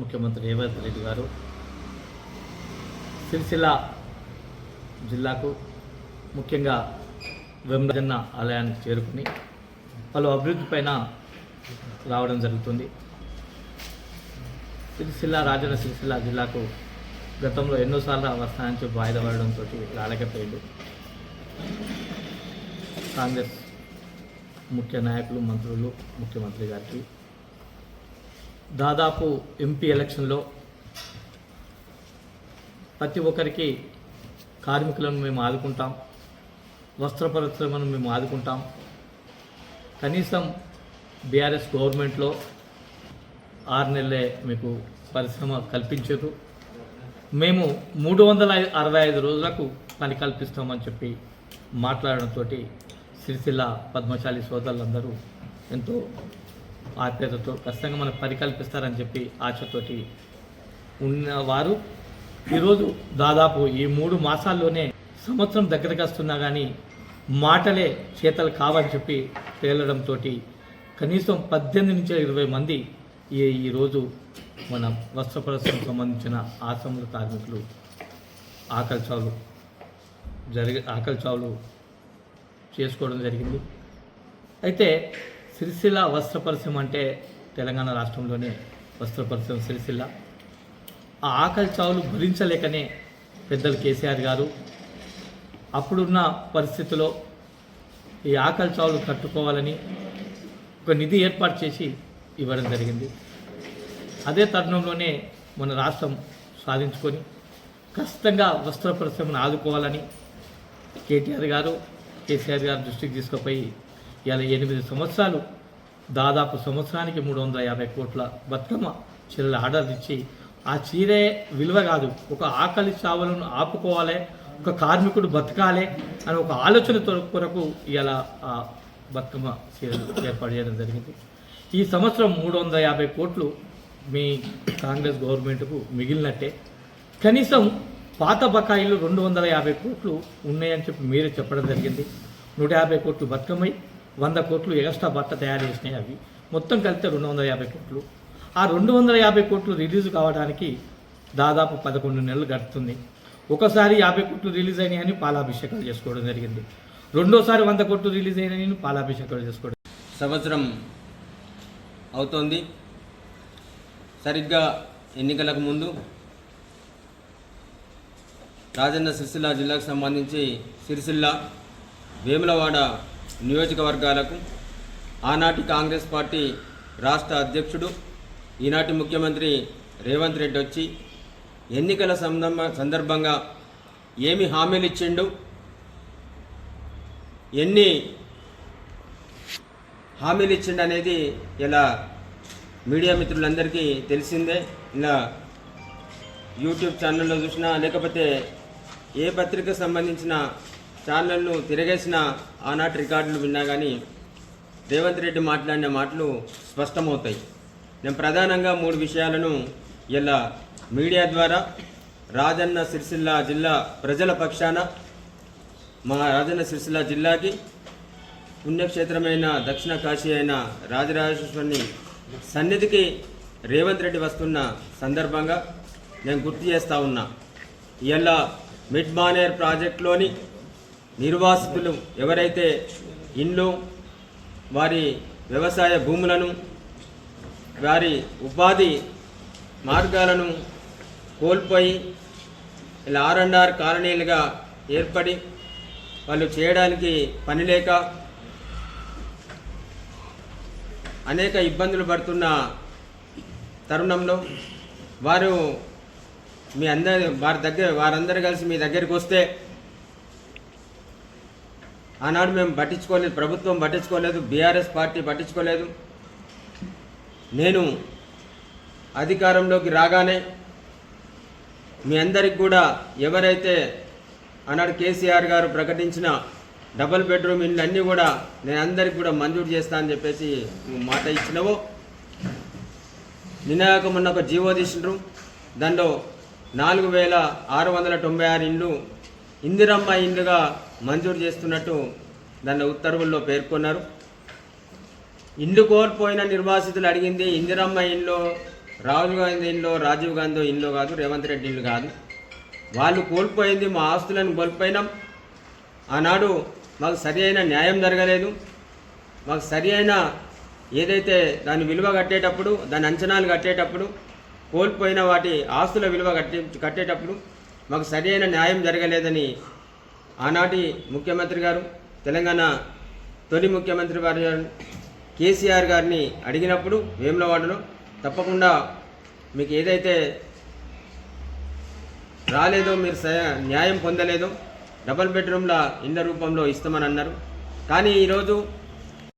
ముఖ్యమంత్రి రేవంత్ రెడ్డి గారు సిరిసిల్ల జిల్లాకు ముఖ్యంగా వెంబజన్న ఆలయానికి చేరుకుని పలు అభివృద్ధి పైన రావడం జరుగుతుంది. సిరిసిల్ల రాజన్న సిరిసిల్ల జిల్లాకు గతంలో ఎన్నోసార్లు వస్తాయని చెప్పి వాయిదా పడడంతో రాలేకపోయింది. కాంగ్రెస్ ముఖ్య నాయకులు మంత్రులు ముఖ్యమంత్రి గారికి. దాదాపు ఎంపీ ఎలక్షన్లో ప్రతి ఒక్కరికి కార్మికులను మేము ఆదుకుంటాం వస్త్ర పరిశ్రమను మేము ఆదుకుంటాం. కనీసం బీఆర్ఎస్ గవర్నమెంట్లో ఆరు నెలలే మీకు పరిశ్రమ కల్పించారు మేము మూడు వందల అరవై ఐదు రోజులకు పని కల్పిస్తామని చెప్పి మాట్లాడడంతో సిరిసిల్ల పద్మశాలి సోదరులందరూ ఎంతో ఆప్యాయతతో ఖచ్చితంగా మనకు పరికల్పిస్తారని చెప్పి ఆశతోటి ఉన్నవారు ఈరోజు దాదాపు ఈ మూడు మాసాల్లోనే సంవత్సరం దగ్గరకు వస్తున్నా కానీ మాటలే చేతలు కావని చెప్పి తేలడంతో కనీసం పద్దెనిమిది నుంచి ఇరవై మంది ఈ ఈరోజు మన వస్త్ర పరిశ్రమకు సంబంధించిన ఆశ్రముల కార్మికులు ఆకలి జరిగి ఆకలి చావులు చేసుకోవడం జరిగింది. అయితే సిరిసిల్ల వస్త్ర పరిశ్రమ అంటే తెలంగాణ రాష్ట్రంలోనే వస్త్ర పరిశ్రమ సిరిసిల్ల. ఆ ఆకలి చావులు భరించలేకనే పెద్దలు కేసీఆర్ గారు అప్పుడున్న పరిస్థితిలో ఈ ఆకలి చావులు కట్టుకోవాలని ఒక నిధి ఏర్పాటు చేసి ఇవ్వడం జరిగింది. అదే తరుణంలోనే మన రాష్ట్రం సాధించుకొని ఖచ్చితంగా వస్త్ర పరిశ్రమను ఆదుకోవాలని కేటీఆర్ గారు కేసీఆర్ గారు దృష్టికి తీసుకుపోయి ఇలా ఎనిమిది సంవత్సరాలు దాదాపు సంవత్సరానికి మూడు వందల యాభై కోట్ల బతుకమ్మ చీరలు ఆర్డర్ ఇచ్చి ఆ చీరే విలువ కాదు ఒక ఆకలి చావులను ఆపుకోవాలి ఒక కార్మికుడు బతకాలి అని ఒక ఆలోచన కొరకు ఇలా ఆ బతుకమ్మ చీరలు ఏర్పాటు చేయడం జరిగింది. ఈ సంవత్సరం మూడు వందల యాభై కోట్లు మీ కాంగ్రెస్ గవర్నమెంట్కు మిగిలినట్టే. కనీసం పాత బకాయిలు రెండు వందల యాభై కోట్లు ఉన్నాయని చెప్పి మీరే చెప్పడం జరిగింది. నూట యాభై కోట్లు బతుకమ్మై వంద కోట్లు ఎక్స్ట్రా బట్ట తయారు చేసినాయి అవి. మొత్తం కలిపితే రెండు వందల యాభై కోట్లు. ఆ రెండు వందల యాభై కోట్లు రిలీజ్ కావడానికి దాదాపు పదకొండు నెలలు గడుతుంది ఒకసారి యాభై కోట్లు రిలీజ్ అయినాయని పాలాభిషేకాలు చేసుకోవడం జరిగింది. రెండోసారి వంద కోట్లు రిలీజ్ అయినాయని పాలాభిషేకాలు చేసుకోవడం సంవత్సరం అవుతోంది. సరిగ్గా ఎన్నికలకు ముందు రాజన్న సిరిసిల్ల జిల్లాకు సంబంధించి సిరిసిల్ల వేములవాడ నియోజకవర్గాలకు ఆనాటి కాంగ్రెస్ పార్టీ రాష్ట్ర అధ్యక్షుడు ఈనాటి ముఖ్యమంత్రి రేవంత్ రెడ్డి వచ్చి ఎన్నికల సందర్భ సందర్భంగా ఏమి హామీలు ఇచ్చిండు? ఎన్ని హామీలు ఇచ్చిండు అనేది ఇలా మీడియా మిత్రులందరికీ తెలిసిందే. ఇలా యూట్యూబ్ ఛానల్లో చూసినా లేకపోతే ఏ పత్రికకు సంబంధించిన ఛానల్ను తిరగేసిన ఆనాటి రికార్డులు విన్నా కానీ రేవంత్ రెడ్డి మాట్లాడిన మాటలు స్పష్టమవుతాయి. నేను ప్రధానంగా మూడు విషయాలను ఇలా మీడియా ద్వారా రాజన్న సిరిసిల్ల జిల్లా ప్రజల పక్షాన మా రాజన్న సిరిసిల్ల జిల్లాకి పుణ్యక్షేత్రమైన దక్షిణ కాశీ అయిన రాజరాజేశ్వరిని సన్నిధికి రేవంత్ రెడ్డి వస్తున్న సందర్భంగా నేను గుర్తు చేస్తూ ఉన్నా. ఇలా మిడ్ మానేర్ ప్రాజెక్టులోని నిర్వాసితులు ఎవరైతే ఇండ్లు వారి వ్యవసాయ భూములను వారి ఉపాధి మార్గాలను కోల్పోయి ఇలా ఆర్ అండ్ ఆర్ కాలనీలుగా ఏర్పడి వాళ్ళు చేయడానికి పని లేక అనేక ఇబ్బందులు పడుతున్న తరుణంలో వారు మీ అందరి వారి దగ్గర వారందరూ కలిసి మీ దగ్గరికి వస్తే ఆనాడు మేము పట్టించుకోలేదు ప్రభుత్వం పట్టించుకోలేదు బీఆర్ఎస్ పార్టీ పట్టించుకోలేదు. నేను అధికారంలోకి రాగానే మీ అందరికి కూడా ఎవరైతే ఆనాడు కేసీఆర్ గారు ప్రకటించిన డబుల్ బెడ్రూమ్ ఇల్లు అన్నీ కూడా నేను అందరికి కూడా మంజూరు చేస్తా అని చెప్పేసి మాట ఇచ్చినవో? నినాయక మొన్న ఒక జీవో తీసినారు. దాంట్లో నాలుగు వేల ఆరు వందల తొంభై ఆరు ఇండ్లు ఇందిరమ్మ ఇండ్లుగా మంజూరు చేస్తున్నట్టు దాని ఉత్తర్వుల్లో పేర్కొన్నారు. ఇండ్లు కోల్పోయిన నిర్వాసితులు అడిగింది ఇందిరమ్మ ఇండ్లో రాహుల్ గాంధీ ఇంట్లో రాజీవ్ గాంధీ ఇండ్లో కాదు రేవంత్ రెడ్డి ఇల్లు కాదు. వాళ్ళు కోల్పోయింది మా ఆస్తులను కోల్పోయినాం. ఆనాడు మాకు సరి అయిన న్యాయం జరగలేదు. మాకు సరి అయిన ఏదైతే దాని విలువ కట్టేటప్పుడు దాని అంచనాలు కట్టేటప్పుడు కోల్పోయిన వాటి ఆస్తుల విలువ కట్టే కట్టేటప్పుడు మాకు సరైన న్యాయం జరగలేదని ఆనాటి ముఖ్యమంత్రి గారు తెలంగాణ తొలి ముఖ్యమంత్రి వారి కేసీఆర్ గారిని అడిగినప్పుడు వేములవాడలో తప్పకుండా మీకు ఏదైతే రాలేదో మీరు న్యాయం పొందలేదో డబల్ బెడ్రూమ్ల ఇళ్ళ రూపంలో ఇస్తామని అన్నారు. కానీ ఈరోజు